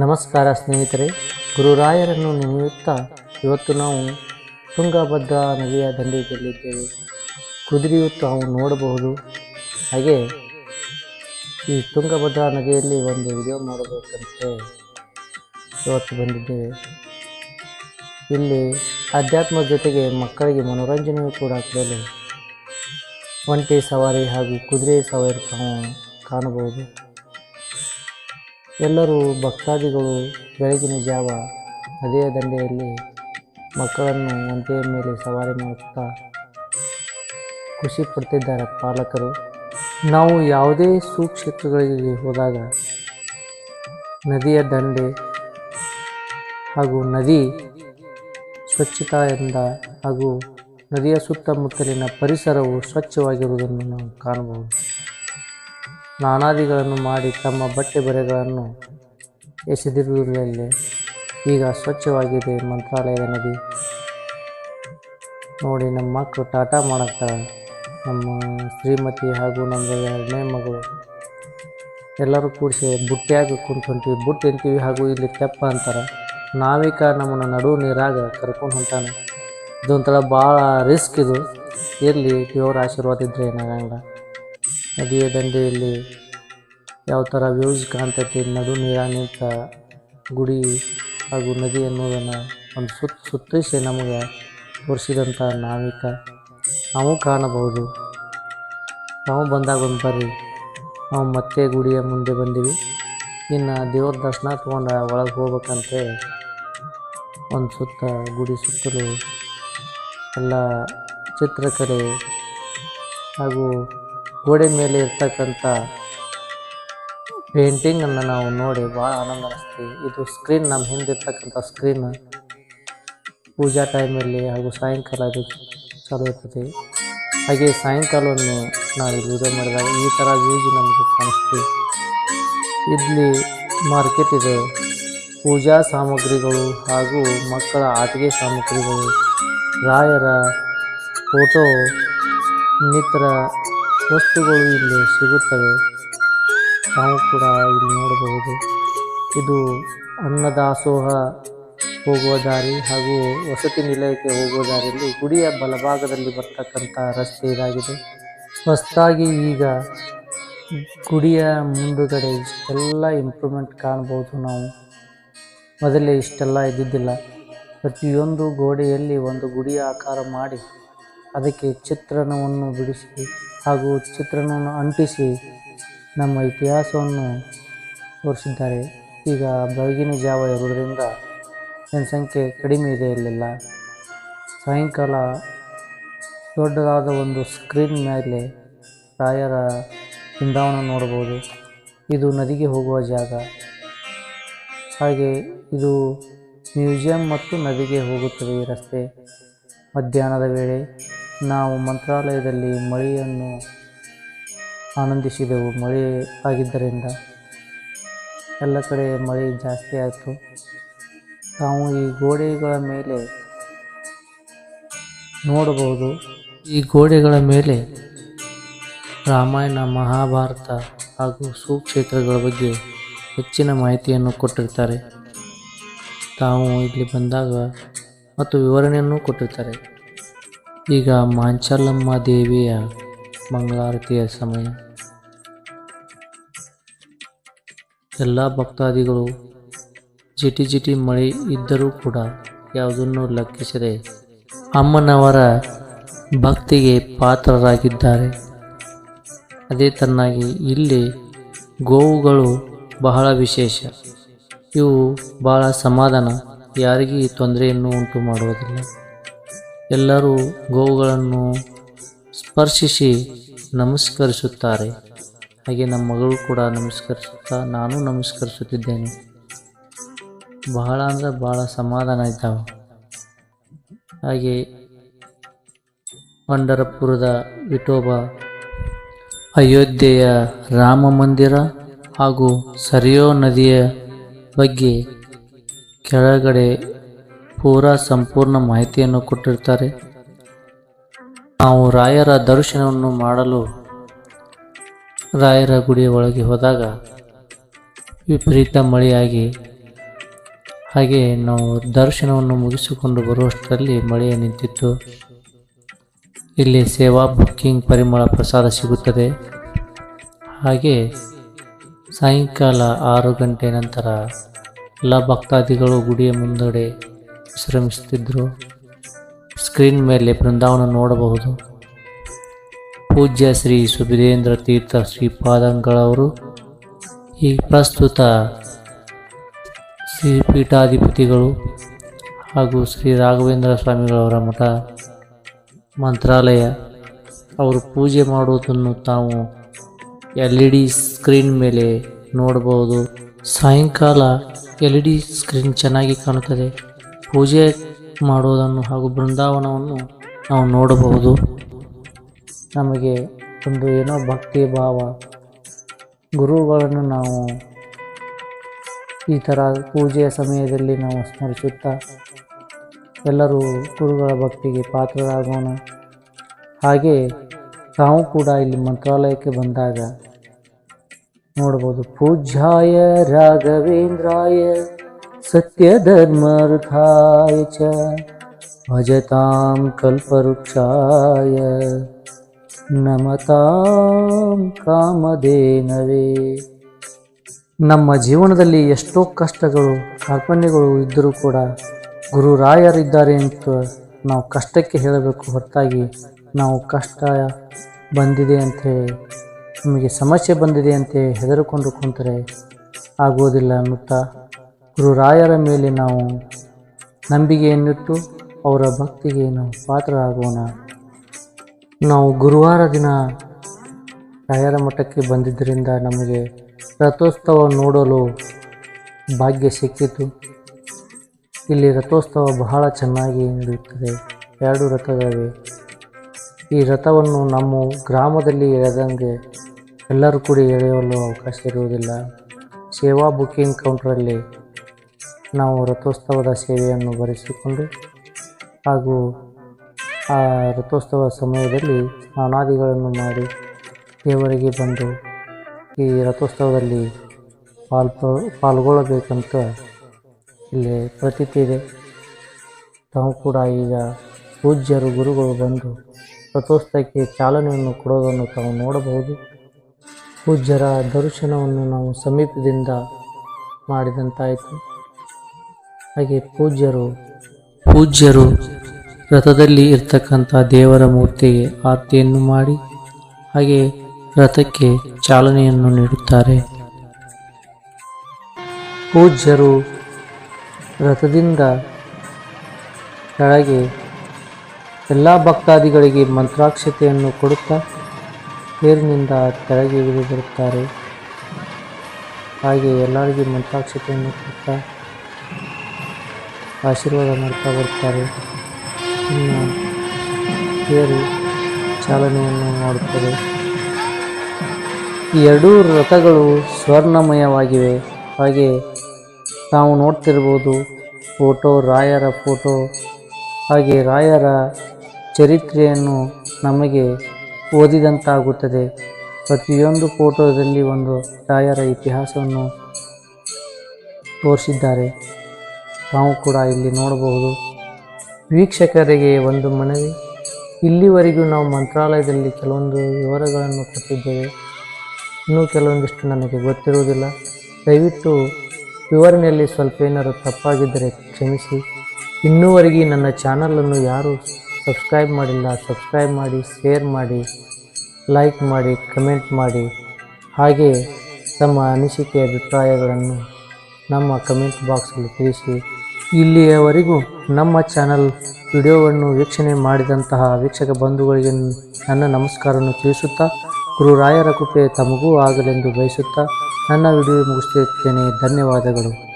ನಮಸ್ಕಾರ ಸ್ನೇಹಿತರೆ, ಗುರುರಾಯರನ್ನು ನೆನೆಯುತ್ತಾ ಇವತ್ತು ನಾವು ತುಂಗಭದ್ರಾ ನದಿಯ ದಂಡೆಯಲ್ಲಿದ್ದೇವೆ. ಕುದುರೆಯು ತಾವು ನೋಡಬಹುದು. ಹಾಗೆ ಈ ತುಂಗಭದ್ರಾ ನದಿಯಲ್ಲಿ ಒಂದು ವಿಡಿಯೋ ಮಾಡಬೇಕಂತೆ ಇವತ್ತು ಬಂದಿದ್ದೇವೆ. ಇಲ್ಲಿ ಅಧ್ಯಾತ್ಮ ಜೊತೆಗೆ ಮಕ್ಕಳಿಗೆ ಮನೋರಂಜನೆಯೂ ಕೂಡ ಕೊಡಲು ಒಂಟೆ ಸವಾರಿ ಹಾಗೂ ಕುದುರೆ ಸವಾರಿ ಕಾಣಬಹುದು. ಎಲ್ಲರೂ ಭಕ್ತಾದಿಗಳು ಬೆಳಗಿನ ಜಾವ ನದಿಯ ದಂಡೆಯಲ್ಲಿ ಮಕ್ಕಳನ್ನು ಒಂದೇ ಮೇಲೆ ಸವಾರಿ ಮಾಡುತ್ತಾ ಖುಷಿ ಪಡ್ತಿದ್ದಾರೆ ಪಾಲಕರು. ನಾವು ಯಾವುದೇ ಸುಕ್ಷೇತ್ರಗಳಿಗೆ ಹೋದಾಗ ನದಿಯ ದಂಡೆ ಹಾಗೂ ನದಿ ಸ್ವಚ್ಛತೆಯಿಂದ ಹಾಗೂ ನದಿಯ ಸುತ್ತಮುತ್ತಲಿನ ಪರಿಸರವು ಸ್ವಚ್ಛವಾಗಿರುವುದನ್ನು ನಾವು ಕಾಣಬಹುದು. ಸ್ನಾನಾದಿಗಳನ್ನು ಮಾಡಿ ತಮ್ಮ ಬಟ್ಟೆ ಬರೆಗಳನ್ನು ಎಸೆದಿರುವುದರಲ್ಲಿ ಈಗ ಸ್ವಚ್ಛವಾಗಿದೆ ಮಂತ್ರಾಲಯದ ನದಿ. ನೋಡಿ, ನಮ್ಮ ಮಕ್ಕಳು ಟಾಟಾ ಮಾಡುತ್ತಾರೆ ನಮ್ಮ ಶ್ರೀಮತಿ ಹಾಗೂ ನಮ್ಮ ಎರಡನೇ ಮಗಳು. ಎಲ್ಲರೂ ಕೂಡಿಸಿ ಬುಟ್ಟಿಯಾಗಿ ಕುಂತ್ಕೊಂತೀವಿ. ಬುಟ್ಟಿ ಅಂತೀವಿ ಹಾಗೂ ಇಲ್ಲಿ ತೆಪ್ಪ ಅಂತಾರೆ. ನಾವಿಕ ನಮ್ಮನ್ನು ನಡು ನೀರಾಗ ಕರ್ಕೊಂಡು ಹೊಂಟಾನೆ. ಇದೊಂಥರ ಭಾಳ ರಿಸ್ಕ್ ಇದು. ಇರಲಿ ದೇವರ ಆಶೀರ್ವಾದ ಇದ್ದರೆ ಏನಾಗಂಗಿಲ್ಲ. ನದಿಯ ದಂಡೆಯಲ್ಲಿ ಯಾವ ಥರ ವ್ಯೂಸ್ ಕಾಣ್ತೈತಿ ನಡು ನೀರಾಗ ಗುಡಿ ಹಾಗೂ ನದಿ ಅನ್ನೋದನ್ನು ಒಂದು ಸುತ್ತ ಸುತ್ತಿಸಿ ನಮಗೆ ತೋರಿಸಿದಂಥ ನಾವಿಕ. ನಾವು ಕಾಣಬಹುದು. ನಾವು ಬಂದಾಗ ಒಂದು ಬರ್ರಿ ನಾವು ಮತ್ತೆ ಗುಡಿಯ ಮುಂದೆ ಬಂದೀವಿ. ಇನ್ನು ದೇವ್ರ ದರ್ಶನ ತೊಗೊಂಡು ಒಳಗೆ ಹೋಗ್ಬೇಕಂತೆ ಒಂದು ಸುತ್ತ ಗುಡಿ ಸುತ್ತಲೂ ಎಲ್ಲ ಚಿತ್ರಕಲೆ ಹಾಗೂ ಗೋಡೆ ಮೇಲೆ ಇರ್ತಕ್ಕಂಥ ಪೇಂಟಿಂಗನ್ನು ನಾವು ನೋಡಿ ಭಾಳ ಆನಂದ ಅನಿಸ್ತೀವಿ ಇದು ಸ್ಕ್ರೀನ್ ನಮ್ಮ ಹಿಂದೆ ಇರ್ತಕ್ಕಂಥ ಸ್ಕ್ರೀನ್ ಪೂಜಾ ಟೈಮಲ್ಲಿ ಹಾಗೂ ಸಾಯಂಕಾಲ ಅದು ಚಾಲು ಇರ್ತದೆ ಹಾಗೆ ಸಾಯಂಕಾಲವನ್ನು ನಾವು ಇಲ್ಲಿ ಮಾಡಿದಾಗ ಈ ಥರ ಯೂಸ್ ನಮಗೆ ಕಾಣಿಸ್ತೀವಿ ಇಲ್ಲಿ ಮಾರ್ಕೆಟ್ ಇದೆ. ಪೂಜಾ ಸಾಮಗ್ರಿಗಳು ಹಾಗೂ ಮಕ್ಕಳ ಆಟಿಕೆ ಸಾಮಗ್ರಿಗಳು. ರಾಯರ ಫೋಟೋ ಇನ್ನಿತರ ವಸ್ತುಗಳು ಇಲ್ಲಿ ಸಿಗುತ್ತವೆ. ನಾವು ಕೂಡ ಇಲ್ಲಿ ನೋಡಬಹುದು. ಇದು ಅನ್ನದಾಸೋಹ ಹೋಗುವ ದಾರಿ ಹಾಗೂ ವಸತಿ ನಿಲಯಕ್ಕೆ ಹೋಗುವ ದಾರಿಯಲ್ಲಿ ಗುಡಿಯ ಬಲಭಾಗದಲ್ಲಿ ಬರ್ತಕ್ಕಂಥ ರಸ್ತೆ ಇದಾಗಿದೆ. ಹೊಸದಾಗಿ ಈಗ ಗುಡಿಯ ಮುಂದುಗಡೆ ಇಷ್ಟೆಲ್ಲ ಇಂಪ್ರೂವ್ಮೆಂಟ್ ಕಾಣ್ಬೋದು ನಾವು. ಮೊದಲೇ ಇಷ್ಟೆಲ್ಲ ಇದ್ದಿದ್ದಿಲ್ಲ. ಪ್ರತಿಯೊಂದು ಗೋಡೆಯಲ್ಲಿ ಒಂದು ಗುಡಿಯ ಆಕಾರ ಮಾಡಿ ಅದಕ್ಕೆ ಚಿತ್ರಣವನ್ನು ಬಿಡಿಸಿ ಹಾಗೂ ಚಿತ್ರಣವನ್ನು ಅಂಟಿಸಿ ನಮ್ಮ ಇತಿಹಾಸವನ್ನು ತೋರಿಸಿದ್ದಾರೆ. ಈಗ ಬೆಳಗಿನ ಜಾವ ಇರುವುದರಿಂದ ಜನಸಂಖ್ಯೆ ಕಡಿಮೆ ಇದೆ ಇಲ್ಲೆಲ್ಲ ಸಾಯಂಕಾಲ ದೊಡ್ಡದಾದ ಒಂದು ಸ್ಕ್ರೀನ್ ಮೇಲೆ ರಾಯರ ಬೃಂದಾವನ ನೋಡ್ಬೋದು ಇದು ನದಿಗೆ ಹೋಗುವ ಜಾಗ. ಹಾಗೆ ಇದು ಮ್ಯೂಸಿಯಂ ಮತ್ತು ನದಿಗೆ ಹೋಗುತ್ತದೆ ಈ ರಸ್ತೆ. ಮಧ್ಯಾಹ್ನದ ವೇಳೆ ನಾವು ಮಂತ್ರಾಲಯದಲ್ಲಿ ಮಳೆಯನ್ನು ಆನಂದಿಸಿದೆವು. ಮಳೆ ಆಗಿದ್ದರಿಂದ ಎಲ್ಲ ಕಡೆ ಮಳೆ ಜಾಸ್ತಿ ಆಯಿತು. ನಾವು ಈ ಗೋಡೆಗಳ ಮೇಲೆ ನೋಡಬಹುದು. ಈ ಗೋಡೆಗಳ ಮೇಲೆ ರಾಮಾಯಣ, ಮಹಾಭಾರತ ಹಾಗೂ ಸುಕ್ಷೇತ್ರಗಳ ಬಗ್ಗೆ ಹೆಚ್ಚಿನ ಮಾಹಿತಿಯನ್ನು ಕೊಟ್ಟಿರ್ತಾರೆ. ತಾವು ಇಲ್ಲಿ ಬಂದಾಗ ಮತ್ತು ವಿವರಣೆಯನ್ನು ಕೊಟ್ಟಿರ್ತಾರೆ. ಈಗ ಮಾಂಚಲಮ್ಮ ದೇವಿಯ ಮಂಗಳಾರತಿಯ ಸಮಯ. ಎಲ್ಲ ಭಕ್ತಾದಿಗಳು ಜಿಟಿ ಜಿಟಿ ಮಳೆ ಇದ್ದರೂ ಕೂಡ ಯಾವುದನ್ನು ಲೆಕ್ಕಿಸದೆ ಅಮ್ಮನವರ ಭಕ್ತಿಗೆ ಪಾತ್ರರಾಗಿದ್ದಾರೆ. ಅದೇ ತನ್ನಾಗಿ ಇಲ್ಲಿ ಗೋವುಗಳು ಬಹಳ ವಿಶೇಷ. ಇವು ಬಹಳ ಸಮಾಧಾನ, ಯಾರಿಗೂ ತೊಂದರೆಯನ್ನು ಉಂಟು ಮಾಡುವುದಿಲ್ಲ ಎಲ್ಲರೂ ಗೋವುಗಳನ್ನು ಸ್ಪರ್ಶಿಸಿ ನಮಸ್ಕರಿಸುತ್ತಾರೆ. ಹಾಗೆ ನಮ್ಮ ಮಗಳು ಕೂಡ ನಮಸ್ಕರಿಸುತ್ತಾ ನಾನು ನಮಸ್ಕರಿಸುತ್ತಿದ್ದೇನೆ. ಬಹಳ ಅಂದರೆ ಬಹಳ ಸಮಾಧಾನ ಇದ್ದಾವೆ ಹಾಗೆ ಪಂಡರಪುರದ ವಿಠೋಬ ಅಯೋಧ್ಯೆಯ ರಾಮ ಮಂದಿರ ಹಾಗೂ ಸರಿಯೋ ನದಿಯ ಬಗ್ಗೆ ಕೆಳಗಡೆ ಪೂರಾ ಸಂಪೂರ್ಣ ಮಾಹಿತಿಯನ್ನು ಕೊಟ್ಟಿರ್ತಾರೆ. ನಾವು ರಾಯರ ದರ್ಶನವನ್ನು ಮಾಡಲು ರಾಯರ ಗುಡಿಯ ಒಳಗೆ ಹೋದಾಗ ವಿಪರೀತ ಮಳೆಯಾಗಿ, ಹಾಗೆ ನಾವು ದರ್ಶನವನ್ನು ಮುಗಿಸಿಕೊಂಡು ಬರುವಷ್ಟರಲ್ಲಿ ಮಳೆಯ ನಿಂತಿತ್ತು. ಇಲ್ಲಿ ಸೇವಾ ಬುಕ್ಕಿಂಗ್ ಪರಿಮಳ ಪ್ರಸಾದ ಸಿಗುತ್ತದೆ. ಹಾಗೆ ಸಾಯಂಕಾಲ ಆರು ಗಂಟೆ ನಂತರ ಎಲ್ಲ ಭಕ್ತಾದಿಗಳು ಗುಡಿಯ ಮುಂದಡೆ ವಿಶ್ರಮಿಸುತ್ತಿದ್ದರು ಸ್ಕ್ರೀನ್ ಮೇಲೆ ಬೃಂದಾವನ ನೋಡಬಹುದು. ಪೂಜ್ಯ ಶ್ರೀ ಸುಬಿರೇಂದ್ರ ತೀರ್ಥ ಶ್ರೀಪಾದಂಗಳವರು ಈ ಪ್ರಸ್ತುತ ಶ್ರೀ ಪೀಠಾಧಿಪತಿಗಳು ಹಾಗೂ ಶ್ರೀ ರಾಘವೇಂದ್ರ ಸ್ವಾಮಿಗಳವರ ಮಠ ಮಂತ್ರಾಲಯ. ಅವರು ಪೂಜೆ ಮಾಡುವುದನ್ನು ತಾವು ಎಲ್ ಇ ಡಿ ಸ್ಕ್ರೀನ್ ಮೇಲೆ ನೋಡಬಹುದು. ಸಾಯಂಕಾಲ ಎಲ್ ಇ ಡಿ ಸ್ಕ್ರೀನ್ ಚೆನ್ನಾಗಿ ಕಾಣುತ್ತದೆ. ಪೂಜೆ ಮಾಡುವುದನ್ನು ಹಾಗೂ ಬೃಂದಾವನವನ್ನು ನಾವು ನೋಡಬಹುದು. ನಮಗೆ ಒಂದು ಏನೋ ಭಕ್ತಿ ಭಾವ. ಗುರುಗಳನ್ನು ನಾವು ಈ ಥರ ಪೂಜೆಯ ಸಮಯದಲ್ಲಿ ನಾವು ಸ್ಮರಿಸುತ್ತಾ ಎಲ್ಲರೂ ಗುರುಗಳ ಭಕ್ತಿಗೆ ಪಾತ್ರರಾಗೋಣ. ಹಾಗೆ ತಾವು ಕೂಡ ಇಲ್ಲಿ ಮಂತ್ರಾಲಯಕ್ಕೆ ಬಂದಾಗ ನೋಡ್ಬೋದು ಪೂಜ್ಯಾಯ ರಾಘವೇಂದ್ರಾಯ ಸತ್ಯಧರ್ಮರ್ಥಾಯ ಚ ಭಜತಾಂ ಕಲ್ಪವೃಕ್ಷಾಯ ನಮತಾಂ ಕಾಮಧೇನವೇ ನಮ್ಮ ಜೀವನದಲ್ಲಿ ಎಷ್ಟೋ ಕಷ್ಟಗಳು ಕಾರ್ಪಣ್ಯಗಳು ಇದ್ದರೂ ಕೂಡ ಗುರುರಾಯರಿದ್ದಾರೆ ಅಂತ ನಾವು ಕಷ್ಟಕ್ಕೆ ಹೇಳಬೇಕು ಹೊರತಾಗಿ ನಾವು ಕಷ್ಟ ಬಂದಿದೆ ಅಂತ ಹೇಳಿ, ನಮಗೆ ಸಮಸ್ಯೆ ಬಂದಿದೆ ಅಂತ ಹೆದರಿಕೊಂಡು ಕುಂತರೆ ಆಗೋದಿಲ್ಲ ಅನ್ನುತ್ತಾ ಗುರು ರಾಯರ ಮೇಲೆ ನಾವು ನಂಬಿಕೆಯನ್ನಿಟ್ಟು ಅವರ ಭಕ್ತಿಗೆ ನಾವು ಪಾತ್ರರಾಗೋಣ. ನಾವು ಗುರುವಾರ ದಿನ ರಾಯರ ಮಠಕ್ಕೆ ಬಂದಿದ್ದರಿಂದ ನಮಗೆ ರಥೋತ್ಸವ ನೋಡಲು ಭಾಗ್ಯ ಸಿಕ್ಕಿತು. ಇಲ್ಲಿ ರಥೋತ್ಸವ ಬಹಳ ಚೆನ್ನಾಗಿ ನಡೆಯುತ್ತದೆ. ಎರಡು ರಥಗಳಿವೆ. ಈ ರಥವನ್ನು ನಮ್ಮ ಗ್ರಾಮದಲ್ಲಿ ಎಳೆದಂಗೆ ಎಲ್ಲರೂ ಕೂಡ ಎಳೆಯಲು ಅವಕಾಶ ಇರುವುದಿಲ್ಲ. ಸೇವಾ ಬುಕ್ಕಿಂಗ್ ಕೌಂಟರಲ್ಲಿ ನಾವು ರಥೋತ್ಸವದ ಸೇವೆಯನ್ನು ಭರಿಸಿಕೊಂಡು ಹಾಗೂ ಆ ರಥೋತ್ಸವ ಸಮಯದಲ್ಲಿ ಸ್ನಾನಾದಿಗಳನ್ನು ಮಾಡಿ ದೇವರಿಗೆ ಬಂದು ಈ ರಥೋತ್ಸವದಲ್ಲಿ ಪಾಲ್ಪ ಪಾಲ್ಗೊಳ್ಳಬೇಕಂತ ಇಲ್ಲಿ ಪ್ರತೀತಿ ಇದೆ. ತಾವು ಕೂಡ ಈಗ ಪೂಜ್ಯರು ಗುರುಗಳು ಬಂದು ರಥೋತ್ಸವಕ್ಕೆ ಚಾಲನೆಯನ್ನು ಕೊಡೋದನ್ನು ತಾವು ನೋಡಬಹುದು. ಪೂಜ್ಯರ ದರ್ಶನವನ್ನು ನಾವು ಸಮೀಪದಿಂದ ಮಾಡಿದಂತಾಯಿತು. ಹಾಗೆ ಪೂಜ್ಯರು ಪೂಜ್ಯರು ರಥದಲ್ಲಿ ಇರ್ತಕ್ಕಂಥ ದೇವರ ಮೂರ್ತಿಗೆ ಆರತಿಯನ್ನು ಮಾಡಿ, ಹಾಗೆ ರಥಕ್ಕೆ ಚಾಲನೆಯನ್ನು ನೀಡುತ್ತಾರೆ. ಪೂಜ್ಯರು ರಥದಿಂದ ಕೆಳಗೆ ಎಲ್ಲ ಭಕ್ತಾದಿಗಳಿಗೆ ಮಂತ್ರಾಕ್ಷತೆಯನ್ನು ಕೊಡುತ್ತಾ ತೇರಿನಿಂದ ಕೆಳಗೆ ಇಳಿದು ಬರುತ್ತಾರೆ. ಹಾಗೆ ಎಲ್ಲರಿಗೆ ಮಂತ್ರಾಕ್ಷತೆಯನ್ನು ಕೊಡುತ್ತಾ ಆಶೀರ್ವಾದ ಮಾಡ್ತಾ ಬರ್ತಾರೆ. ಇನ್ನು ತೇರು ಚಾಲನೆಯನ್ನು ಮಾಡುತ್ತದೆ. ಈ ಎರಡೂ ರಥಗಳು ಸ್ವರ್ಣಮಯವಾಗಿವೆ. ಹಾಗೆ ನಾವು ನೋಡ್ತಿರ್ಬೋದು ಫೋಟೋ, ರಾಯರ ಫೋಟೋ, ಹಾಗೆ ರಾಯರ ಚರಿತ್ರೆಯನ್ನು ನಮಗೆ ಓದಿದಂತಾಗುತ್ತದೆ. ಪ್ರತಿಯೊಂದು ಫೋಟೋದಲ್ಲಿ ಒಂದು ರಾಯರ ಇತಿಹಾಸವನ್ನು ತೋರಿಸಿದ್ದಾರೆ. ನಾವು ಕೂಡ ಇಲ್ಲಿ ನೋಡಬಹುದು. ವೀಕ್ಷಕರಿಗೆ ಒಂದು ಮನವಿ. ಇಲ್ಲಿವರೆಗೂ ನಾವು ಮಂತ್ರಾಲಯದಲ್ಲಿ ಕೆಲವೊಂದು ವಿವರಗಳನ್ನು ಕೊಟ್ಟಿದ್ದೇವೆ. ಇನ್ನೂ ಕೆಲವೊಂದಿಷ್ಟು ನನಗೆ ಗೊತ್ತಿರುವುದಿಲ್ಲ. ದಯವಿಟ್ಟು ವಿವರಣೆಯಲ್ಲಿ ಸ್ವಲ್ಪ ಏನಾದರೂ ತಪ್ಪಾಗಿದ್ದರೆ ಕ್ಷಮಿಸಿ. ಇನ್ನೂವರೆಗೆ ನನ್ನ ಚಾನಲನ್ನು ಯಾರು ಸಬ್ಸ್ಕ್ರೈಬ್ ಮಾಡಿಲ್ಲ, ಸಬ್ಸ್ಕ್ರೈಬ್ ಮಾಡಿ, ಶೇರ್ ಮಾಡಿ, ಲೈಕ್ ಮಾಡಿ, ಕಮೆಂಟ್ ಮಾಡಿ. ಹಾಗೆ ತಮ್ಮ ಅನಿಸಿಕೆ ಅಭಿಪ್ರಾಯಗಳನ್ನು ನಮ್ಮ ಕಮೆಂಟ್ ಬಾಕ್ಸಲ್ಲಿ ತಿಳಿಸಿ. ಇಲ್ಲಿಯವರೆಗೂ ನಮ್ಮ ಚಾನಲ್ ವಿಡಿಯೋವನ್ನು ವೀಕ್ಷಣೆ ಮಾಡಿದಂತಹ ವೀಕ್ಷಕ ಬಂಧುಗಳಿಗೆ ನನ್ನ ನಮಸ್ಕಾರವನ್ನು ತಿಳಿಸುತ್ತಾ ಗುರುರಾಯರ ಕೃಪೆ ತಮಗೂ ಆಗಲೆಂದು ಬಯಸುತ್ತಾ ನನ್ನ ವಿಡಿಯೋ ಮುಗಿಸುತ್ತೇನೆ. ಧನ್ಯವಾದಗಳು.